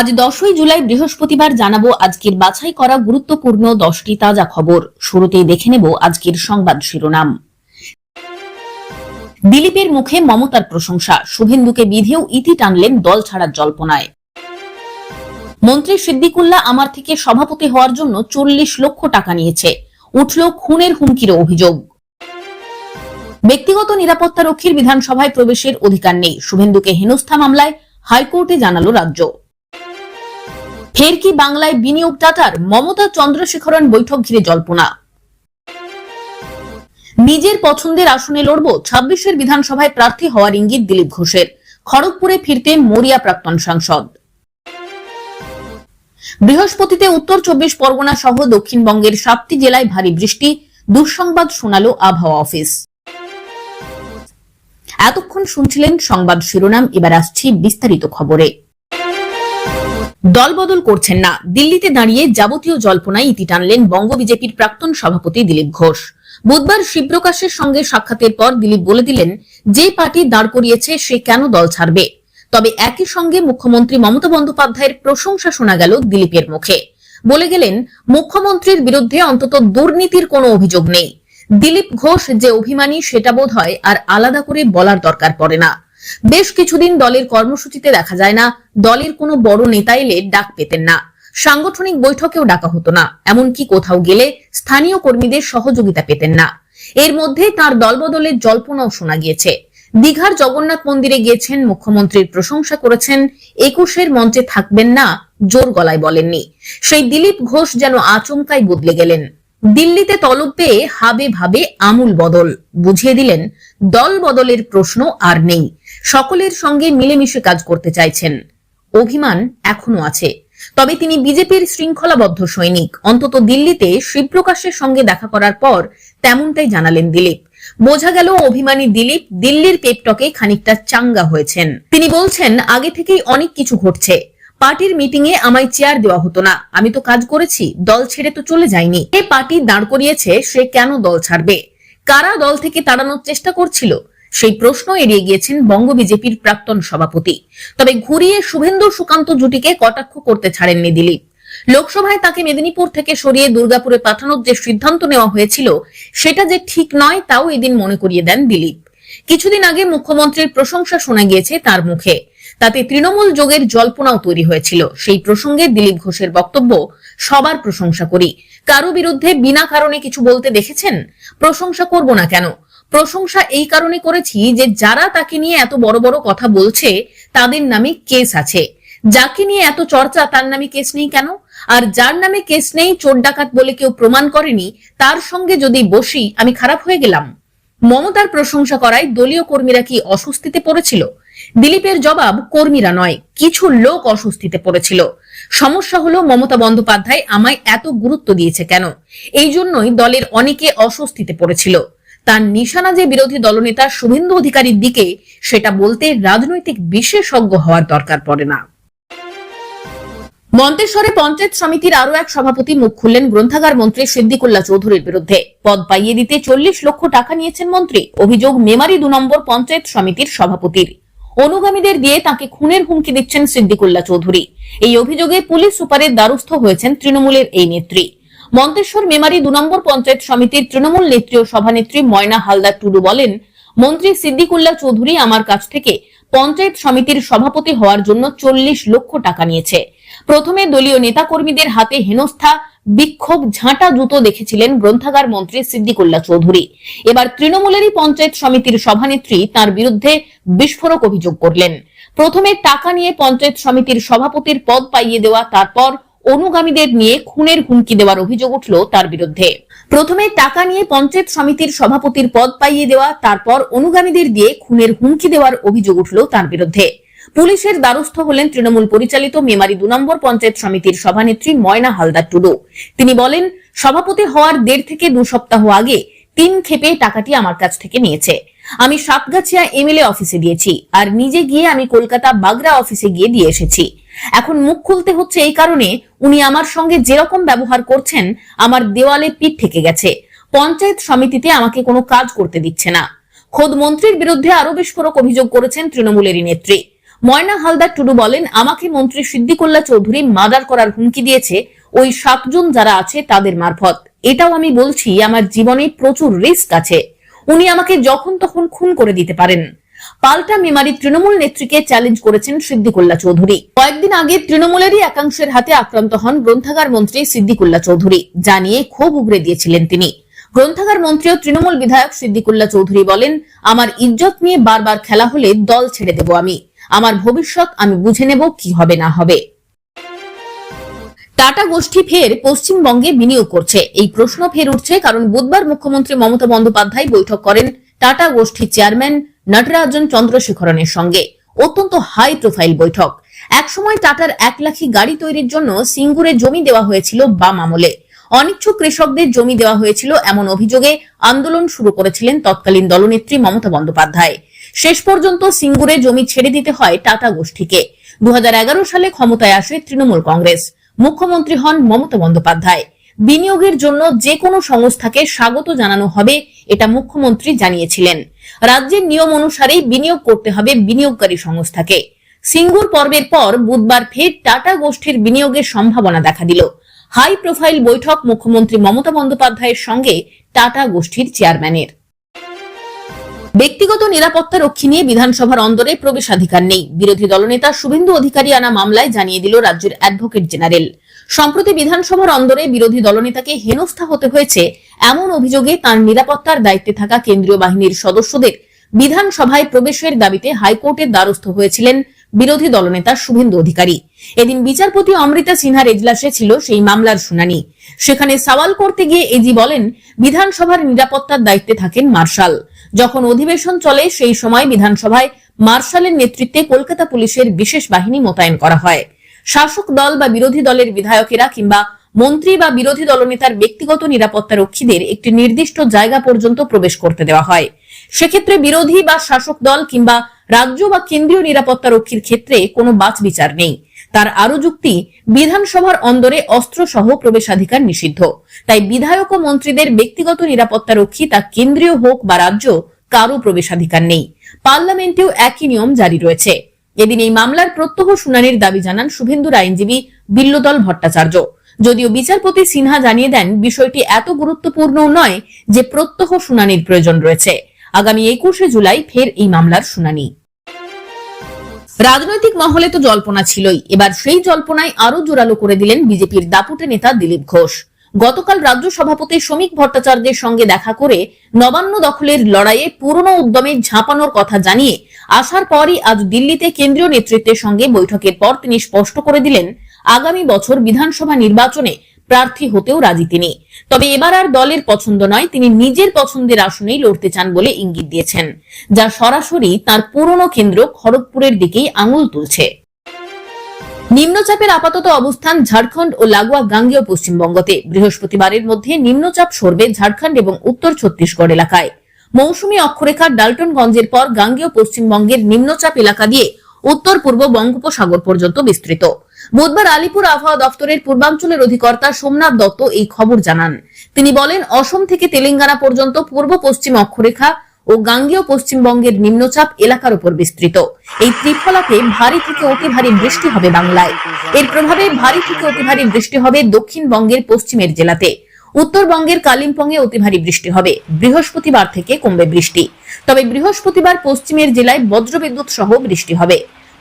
আজ দশই জুলাই বৃহস্পতিবার জানাব আজকের বাছাই করা গুরুত্বপূর্ণ দশটি তাজা খবর। শুরুতেই দেখে নেব আজকের সংবাদ শিরোনাম। দিলীপের মুখে মমতার প্রশংসা, শুভেন্দুকে বিধেও ইতি টানলেন দল ছাড়ার জল্পনায়। মন্ত্রী সিদ্দিকুল্লাহ আমার থেকে সভাপতি হওয়ার জন্য চল্লিশ লক্ষ টাকা নিয়েছে, উঠল খুনের হুমকির অভিযোগ। ব্যক্তিগত নিরাপত্তা রক্ষীর বিধানসভায় প্রবেশের অধিকার নেই, শুভেন্দুকে হেনস্থা মামলায় হাইকোর্টে জানালো রাজ্য। ফের কি বাংলায় বিনিয়োগদাতার মমতা চন্দ্রশেখরন বৈঠক ঘিরে জল্পনা? নিজের পছন্দের আসনে লড়ব ছাব্বিশের বিধানসভায় প্রার্থী হওয়ার ইঙ্গিত দিলীপ ঘোষের। খড়গপুরে ফিরতে মরিয়া প্রাক্তন সাংসদ। বৃহস্পতিতে উত্তর চব্বিশ পরগনা সহ দক্ষিণবঙ্গের সাতটি জেলায় ভারী বৃষ্টি, দুঃসংবাদ শোনালো আবহাওয়া অফিস। এতক্ষণ শুনছিলেন সংবাদ শিরোনাম, এবার আসছি বিস্তারিত খবরে। দলবদল করছেন না। দিল্লিতে দাঁড়িয়ে যাবতীয় জল্পনায় ইতি টানলেন বঙ্গ বিজেপির প্রাক্তন সভাপতি দিলীপ ঘোষ। বুধবার শিবপ্রকাশের সঙ্গে সাক্ষাতের পর দিলীপ বলে দিলেন, যে পার্টি দাঁড় করিয়েছে সে কেন দল ছাড়বে? তবে একই সঙ্গে মুখ্যমন্ত্রী মমতা বন্দ্যোপাধ্যায়ের প্রশংসা শোনা গেল দিলীপের মুখে। বলে গেলেন, মুখ্যমন্ত্রীর বিরুদ্ধে অন্তত দুর্নীতির কোনো অভিযোগ নেই। দিলীপ ঘোষ যে অভিমানী সেটা বোধ হয় আর আলাদা করে বলার দরকার পড়ে না। বেশ কিছুদিন দলের কর্মসূচিতে দেখা যায় না। দলের কোনো বড় নেতা এলে ডাক পেতেন না। সাংগঠনিক বৈঠকেও ডাকা হতো না। এমনকি কোথাও গেলে স্থানীয় কর্মীদের সহযোগিতা পেতেন না। এর মধ্যে তার দলবদলের জল্পনাও শোনা গিয়েছে। দীঘার জগন্নাথ মন্দিরে গিয়েছেন মুখ্যমন্ত্রীর প্রশংসা করেছেন, একুশের মঞ্চে থাকবেন না, জোর গলায় বলেননি। সেই দিলীপ ঘোষ যেন আচমকাই বদলে গেলেন। দিল্লিতে তলব পেয়ে হাবে ভাবে আমূল বদল। বুঝিয়ে দিলেন, দল বদলের প্রশ্ন আর নেই। সকলের সঙ্গে মিলেমিশে কাজ করতে চাইছেন। অভিমান এখনও আছে। তবে তিনি বিজেপির শৃঙ্খলাবদ্ধ সৈনিক। অন্তত দিল্লিতে শিবপ্রকাশের সঙ্গে দেখা করার পর তেমনটাই জানালেন দিলীপ। বোঝা গেল অভিমানী দিলীপ দিল্লির পেপটকে খানিকটা চাঙ্গা হয়েছেন। তিনি বলছেন, আগে থেকেই অনেক কিছু ঘটছে। পার্টির মিটিং এ আমায় চেয়ার দেওয়া হতো না। আমি তো কাজ করেছি, দল ছেড়ে তো চলে যাইনি। এ পার্টি দাঁড় করিয়েছে, সে কেন দল ছাড়বে? কারা দল থেকে তাড়ানোর চেষ্টা করছিল? সেই প্রশ্ন এড়িয়ে গিয়েছেন বঙ্গ বিজেপির প্রাক্তন সভাপতি। তবে ঘুরিয়ে শুভেন্দু সুকান্ত জুটিকে কটাক্ষ করতে ছাড়েননি দিলীপ। লোকসভায় তাকে মেদিনীপুর থেকে সরিয়ে দুর্গাপুরে পাঠানোর যে সিদ্ধান্ত নেওয়া হয়েছিল, সেটা যে ঠিক নয় তাও এদিন মনে করিয়ে দেন দিলীপ। কিছুদিন আগে মুখ্যমন্ত্রীর প্রশংসা শোনা গিয়েছে তার মুখে। তাতে তৃণমূল যোগের জল্পনাও তৈরি হয়েছিল। সেই প্রসঙ্গে দিলীপ ঘোষের বক্তব্য সবার প্রশংসা করি। কারও বিরুদ্ধে বিনা কারণে কিছু বলতে দেখেছেন? প্রশংসা করব না কেন? প্রশংসা এই কারণে করেছি যে যারা তাকে নিয়ে এত বড় বড় কথা বলছে, তাদের নামে কেস আছে। যাকে নিয়ে এত চর্চা, তার নামে কেস নেই কেন? আর যার নামে কেস নেই, চোর ডাকাত বলে কেউ প্রমাণ করেনি, তার সঙ্গে যদি বসি, আমি খারাপ হয়ে গেলাম। মমতার প্রশংসা করায় দলীয় কর্মীরা কি অস্বস্তিতে পড়েছিল? দিলীপের জবাব কর্মীরা নয়, কিছু লোক অস্বস্তিতে পড়েছিল। সমস্যা হলো মমতা বন্দ্যোপাধ্যায় আমায় এত গুরুত্ব দিয়েছে কেন? এই জন্যই দলের অনেকে অস্বস্তিতে পড়েছিল। তার নিশানা যে বিরোধী দলনেতা শুভেন্দু অধিকারীর দিকে, সেটা বলতে রাজনৈতিক বিশেষজ্ঞ হওয়ার দরকার পড়ে না। মন্তেশ্বরে পঞ্চায়েত সমিতির আরও এক সভাপতি মুখ খুললেন গ্রন্থাগার মন্ত্রী সিদ্দিকুল্লাহ চৌধুরীর বিরুদ্ধে। পদ পাইয়ে দিতে চল্লিশ লক্ষ টাকা নিয়েছেন মন্ত্রী। অভিযোগ মেমারি দু নম্বর পঞ্চায়েত সমিতির সভাপতির। অনুগামীদের দিয়ে তাকে খুনের হুমকি দিচ্ছেন সিদ্দিকুল্লাহ চৌধুরী। এই অভিযোগে পুলিশ সুপারের দ্বারস্থ হয়েছেন তৃণমূলের এই নেত্রী। মন্তেশ্বর মেমারি দু নম্বর পঞ্চায়েত সমিতির তৃণমূল নেত্রী ও সভানেত্রী ময়না হালদার টুডু বলেন, মন্ত্রী সিদ্দিকুল্লা চৌধুরী আমার কাছ থেকে পঞ্চায়েত সমিতির সভাপতি হওয়ার জন্য চল্লিশ লক্ষ টাকা নিয়েছে। প্রথমে দলীয় নেতাকর্মীদের হাতে হেনস্থা বিক্ষোভ ঝাঁটা জুতো দেখেছিলেন গ্রন্থাগার মন্ত্রী সিদ্দিকুল্লাহ চৌধুরী। এবার তৃণমূলেরই পঞ্চায়েত সমিতির সভানেত্রী তার বিরুদ্ধে বিস্ফোরক অভিযোগ করলেন। প্রথমে টাকা নিয়ে পঞ্চায়েত সমিতির সভাপতির পদ পাইয়ে দেওয়া, তারপর অনুগামীদের নিয়ে খুনের হুমকি দেওয়ার অভিযোগ উঠল তার বিরুদ্ধে। প্রথমে টাকা নিয়ে পঞ্চায়েত সমিতির সভাপতির পদ পাইয়ে দেওয়া, তারপর অনুগামীদের দিয়ে খুনের হুমকি দেওয়ার অভিযোগ উঠল তার বিরুদ্ধে। পুলিশের দ্বারস্থ হলেন তৃণমূল পরিচালিত মেমারি দু নম্বর পঞ্চায়েত সমিতির সভানেত্রী ময়না হালদার টুডু। তিনি বলেন, সভাপতি হওয়ার দেড় থেকে দু সপ্তাহ আগে তিন খেপে টাকাটি আমার কাছ থেকে নিয়েছে। আমি সাতগাছিয়া এমএলএ অফিসে দিয়েছি, আর নিজে গিয়ে আমি কলকাতা বাগরা অফিসে গিয়ে দিয়ে এসেছি। এখন মুখ খুলতে হচ্ছে এই কারণে উনি আমার সঙ্গে যেরকম ব্যবহার করছেন, আমার দেওয়ালে পিঠ থেকে গেছে। পঞ্চায়েত সমিতিতে আমাকে কোনো কাজ করতে দিচ্ছে না। খোদ মন্ত্রীর বিরুদ্ধে আরও বিস্ফোরক অভিযোগ করেছেন তৃণমূলেরই নেত্রী। ময়না হালদার টুডু বলেন, আমাকে মন্ত্রী সিদ্দিকুল্লাহ চৌধুরী মার্ডার করার হুমকি দিয়েছে। ওই সাতজন যারা আছে, তাদের মারফত। এটাও আমি বলছি, আমার জীবনে প্রচুর রিস্ক আছে। উনি আমাকে যখন তখন খুন করে দিতে পারেন। পাল্টা মেমারি তৃণমূল নেত্রীকে চ্যালেঞ্জ করেছেন সিদ্দিকুল্লাহ চৌধুরী। কয়েকদিন আগে তৃণমূলেরই একাংশের হাতে আক্রান্ত হন গ্রন্থাগার মন্ত্রী সিদ্দিকুল্লাহ চৌধুরী, যা নিয়ে ক্ষোভ উগরে দিয়েছিলেন তিনি। গ্রন্থাগার মন্ত্রী ও তৃণমূল বিধায়ক সিদ্দিকুল্লা চৌধুরী বলেন, আমার ইজ্জত নিয়ে বারবার খেলা হলে দল ছেড়ে দেব আমি। আমার ভবিষ্যৎ আমি বুঝে নেব কি হবে না হবে। টাটা গোষ্ঠী ফের পশ্চিমবঙ্গে বিনিয়োগ করছে। এই প্রশ্ন ফের উঠছে কারণ বুধবার মুখ্যমন্ত্রী মমতা বন্দ্যোপাধ্যায় বৈঠক করেন টাটা গোষ্ঠীর চেয়ারম্যান নটরাজন চন্দ্রশেখরনের সঙ্গে। অত্যন্ত হাই প্রোফাইল বৈঠক। একসময় টাটার এক লাখি গাড়ি তৈরির জন্য সিঙ্গুরে জমি দেওয়া হয়েছিল বাম আমলে। অনিচ্ছুক কৃষকদের জমি দেওয়া হয়েছিল এমন অভিযোগে আন্দোলন শুরু করেছিলেন তৎকালীন দলনেত্রী মমতা বন্দ্যোপাধ্যায়। শেষ পর্যন্ত সিঙ্গুরে জমি ছেড়ে দিতে হয় টাটা গোষ্ঠীকে। দু হাজার এগারো সালে ক্ষমতায় আসে তৃণমূল কংগ্রেস। মুখ্যমন্ত্রী হন মমতা বন্দ্যোপাধ্যায়। বিনিয়োগের জন্য যে কোনো সংস্থাকে স্বাগত জানানো হবে এটা মুখ্যমন্ত্রী জানিয়েছিলেন। রাজ্যের নিয়ম অনুসারেই বিনিয়োগ করতে হবে বিনিয়োগকারী সংস্থাকে। সিঙ্গুর পর্বের পর বুধবার ফের টাটা গোষ্ঠীর বিনিয়োগের সম্ভাবনা দেখা দিল। হাই প্রোফাইল বৈঠক মুখ্যমন্ত্রী মমতা বন্দ্যোপাধ্যায়ের সঙ্গে টাটা গোষ্ঠীর চেয়ারম্যানের। ব্যক্তিগত নিরাপত্তা রক্ষী নিয়ে বিধানসভার অন্দরে প্রবেশাধিকার নেই। বিরোধী দলনেতা শুভেন্দু অধিকারী আনা মামলায় জানিয়ে দিল রাজ্যের অ্যাডভোকেট জেনারেল। সম্প্রতি বিধানসভার অন্দরে বিরোধী দলনেতাকে হেনস্থা হতে হয়েছে এমন অভিযোগে তার নিরাপত্তার দায়িত্বে থাকা কেন্দ্রীয় বাহিনীর সদস্যদের বিধানসভায় প্রবেশের দাবিতে হাইকোর্টের দ্বারস্থ হয়েছিলেন বিরোধী দলনেতা শুভেন্দু অধিকারী। এদিন বিচারপতি অমৃতা সিনহার এজলাসে ছিল সেই মামলার শুনানি। সেখানে সওয়াল করতে গিয়ে এজি বলেন, বিধানসভার নিরাপত্তার দায়িত্বে থাকেন মার্শাল। যখন অধিবেশন চলে, সেই সময় বিধানসভায় মার্শালের নেতৃত্বে কলকাতা পুলিশের বিশেষ বাহিনী মোতায়েন করা হয়। শাসক দল বা বিরোধী দলের বিধায়কেরা কিংবা মন্ত্রী বা বিরোধী দলনেতার ব্যক্তিগত নিরাপত্তা রক্ষীদের একটি নির্দিষ্ট জায়গা পর্যন্ত প্রবেশ করতে দেওয়া হয়। সেক্ষেত্রে বিরোধী বা শাসক দল কিংবা রাজ্য বা কেন্দ্রীয় নিরাপত্তা রক্ষীর ক্ষেত্রে কোনো বাছ বিচার নেই। তার আরও যুক্তি, বিধানসভার অন্দরে অস্ত্র সহ প্রবেশাধিকার নিষিদ্ধ। তাই বিধায়ক ও মন্ত্রীদের ব্যক্তিগত নিরাপত্তা রক্ষী তা কেন্দ্রীয় হোক বা রাজ্য কারও প্রবেশাধিকার নেই। পার্লামেন্টেও একই নিয়ম জারি রয়েছে। এদিন এই মামলার প্রত্যহ শুনানির দাবি জানান শুভেন্দুর আইনজীবী বিল্লদল ভট্টাচার্য। যদিও বিচারপতি সিনহা জানিয়ে দেন, বিষয়টি এত গুরুত্বপূর্ণ নয় যে প্রত্যহ শুনানির প্রয়োজন রয়েছে। আগামী একুশে জুলাই ফের এই মামলার শুনানি। রাজনৈতিক মহলে তো জল্পনা ছিলই। এবার সেই জল্পনায় আরও জোরালো করে দিলেন বিজেপির দাপুটে নেতা দিলীপ ঘোষ। গতকাল রাজ্য সভাপতি শ্রমিক ভট্টাচার্যের সঙ্গে দেখা করে নবান্ন দখলের লড়াইয়ে পুরনো উদ্যমে ঝাঁপানোর কথা জানিয়ে আসার পরই আজ দিল্লিতে কেন্দ্রীয় নেতৃত্বের সঙ্গে বৈঠকের পর তিনি স্পষ্ট করে দিলেন, আগামী বছর বিধানসভা নির্বাচনে প্রার্থী হতেও রাজি তিনি। তবে এবার আর দলের পছন্দ নয়, তিনি নিজের পছন্দের আসনেই লড়তে চান বলে ইঙ্গিত দিয়েছেন, যা সরাসরি তার পুরনো কেন্দ্র খড়গপুরের দিকেই আঙুল তুলছে। নিম্নচাপের আপাতত অবস্থান ঝাড়খণ্ড ও লাগোয়া গাঙ্গেয় পশ্চিমবঙ্গতে। বৃহস্পতিবারের মধ্যে নিম্নচাপ সরবে ঝাড়খণ্ড এবং উত্তর ছত্তিশগড় এলাকায়। মৌসুমী অক্ষরেখার ডাল্টনগঞ্জের পর গাঙ্গেয় পশ্চিমবঙ্গের নিম্নচাপ এলাকা দিয়ে উত্তর পূর্ব বঙ্গোপসাগর পর্যন্ত বিস্তৃত। বুধবার আলিপুর আবহাওয়া দপ্তরের পূর্বাঞ্চলের অধিকর্তা সোমনাথ দত্ত এই খবর জানান। তিনি বলেন, অসম থেকে তেলেঙ্গানা পর্যন্ত পূর্ব পশ্চিম অক্ষরেখা ও গাঙ্গেয় পশ্চিমবঙ্গের নিম্নচাপ এলাকার উপর বিস্তৃত। এই ত্রিফলাতে ভারী থেকে অতি ভারী বৃষ্টি হবে বাংলায়। এর প্রভাবে ভারী থেকে অতি ভারী বৃষ্টি হবে দক্ষিণবঙ্গের পশ্চিমের জেলাতে। উত্তরবঙ্গের কালিম্পংয়ে অতি ভারী বৃষ্টি হবে। বৃহস্পতিবার থেকে কমবে বৃষ্টি। তবে বৃহস্পতিবার পশ্চিমের জেলায় বজ্রবিদ্যুৎ সহ বৃষ্টি হবে।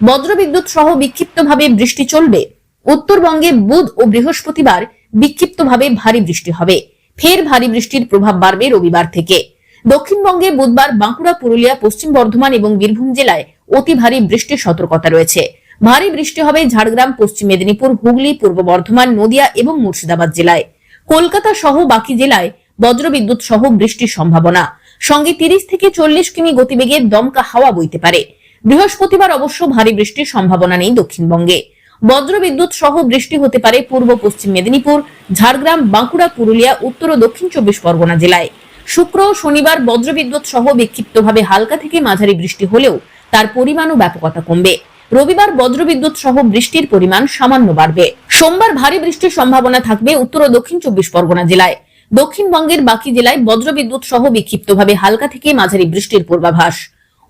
বজ্রবিদ্যুৎ সহ বিক্ষিপ্তভাবে বৃষ্টি চলবে। উত্তরবঙ্গে বুধ ও বৃহস্পতিবার বিক্ষিপ্তভাবে ভারী বৃষ্টি হবে। ফের ভারী বৃষ্টির প্রভাব বাড়বে রবিবার থেকে। দক্ষিণবঙ্গে বুধবার বাঁকুড়া, পুরুলিয়া, পশ্চিম বর্ধমান এবং বীরভূম জেলায় অতি ভারী বৃষ্টির সতর্কতা রয়েছে। ভারী বৃষ্টি হবে ঝাড়গ্রাম, পশ্চিম মেদিনীপুর, হুগলি, পূর্ব বর্ধমান, নদিয়া এবং মুর্শিদাবাদ জেলায়। কলকাতা সহ বাকি জেলায় বজ্রবিদ্যুৎ সহ বৃষ্টির সম্ভাবনা। সঙ্গে তিরিশ থেকে চল্লিশ কিমি গতিবেগে দমকা হাওয়া বইতে পারে। বৃহস্পতিবার অবশ্য ভারী বৃষ্টির সম্ভাবনা নেই দক্ষিণবঙ্গে। বজ্রবিদ্যুৎ সহ বৃষ্টি হতে পারে পূর্ব পশ্চিম মেদিনীপুর, ঝাড়গ্রাম, বাঁকুড়া, পুরুলিয়া, উত্তর ও দক্ষিণ চব্বিশ পরগনা জেলায়। শুক্র শনিবার বজ্রবিদ্যুৎ সহ বিক্ষিপ্তভাবে হালকা থেকে মাঝারি বৃষ্টি হলেও তার পরিমাণ ও ব্যাপকতা কমবে। রবিবার বজ্রবিদ্যুৎ সহ বৃষ্টির পরিমাণ সামান্য বাড়বে। সোমবার ভারী বৃষ্টির সম্ভাবনা থাকবে উত্তর ও দক্ষিণ চব্বিশ পরগনা জেলায়। দক্ষিণবঙ্গের বাকি জেলায় বজ্রবিদ্যুৎ সহ বিক্ষিপ্তভাবে হালকা থেকে মাঝারি বৃষ্টির পূর্বাভাস।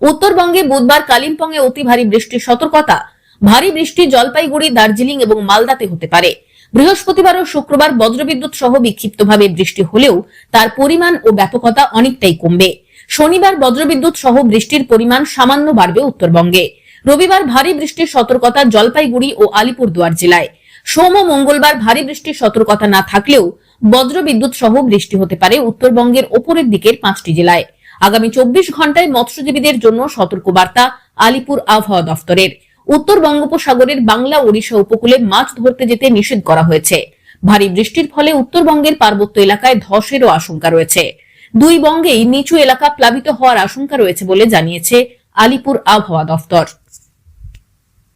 উত্তরবঙ্গে বুধবার কালিম্পংয়ে অতি ভারী বৃষ্টির সতর্কতা। ভারী বৃষ্টি জলপাইগুড়ি, দার্জিলিং এবং মালদাতে হতে পারে। বৃহস্পতিবার ও শুক্রবার বজ্রবিদ্যুৎ সহ বিক্ষিপ্তভাবে বৃষ্টি হলেও তার পরিমাণ ও ব্যাপকতা অনেকটাই কমবে। শনিবার বজ্রবিদ্যুৎ সহ বৃষ্টির পরিমাণ সামান্য বাড়বে উত্তরবঙ্গে। রবিবার ভারী বৃষ্টির সতর্কতা জলপাইগুড়ি ও আলিপুরদুয়ার জেলায়। সোম ও মঙ্গলবার ভারী বৃষ্টির সতর্কতা না থাকলেও বজ্রবিদ্যুৎ সহ বৃষ্টি হতে পারে উত্তরবঙ্গের ওপরের দিকের পাঁচটি জেলায়। আগামী চব্বিশ ঘন্টায় মৎস্যজীবীদের জন্য সতর্ক বার্তা আলিপুর আবহাওয়া দফতরের। উত্তর বঙ্গোপসাগরের বাংলা ওড়িশা উপকূলে মাছ ধরতে যেতে নিষেধ করা হয়েছে। ভারী বৃষ্টির ফলে উত্তরবঙ্গের পার্বত্য এলাকায় ধসেরও আশঙ্কা রয়েছে। দুই বঙ্গেই নিচু এলাকা প্লাবিত হওয়ার আশঙ্কা রয়েছে বলে জানিয়েছে আলিপুর আবহাওয়া দফতর।